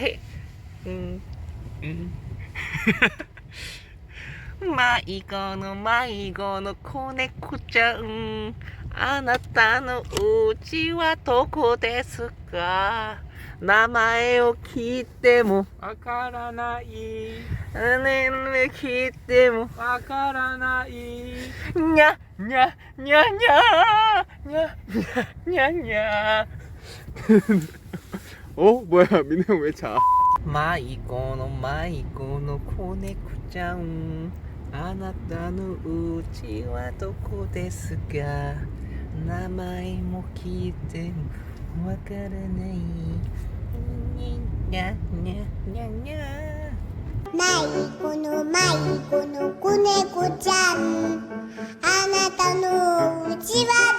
へうん。うん。迷子の迷子の子猫ちゃん。あなたのうちはどこですか？名前を聞いても。わからない。年齢聞いても。わからない。にゃにゃにゃにゃにゃにゃにゃ 어? 뭐야 민혜형 왜 자? 迷子の迷子の子猫ちゃんあなたのうちはどこですか名前も聞いてわからないにににゃにゃにゃにゃまいこのまいこの子猫ちゃんあなたのうちは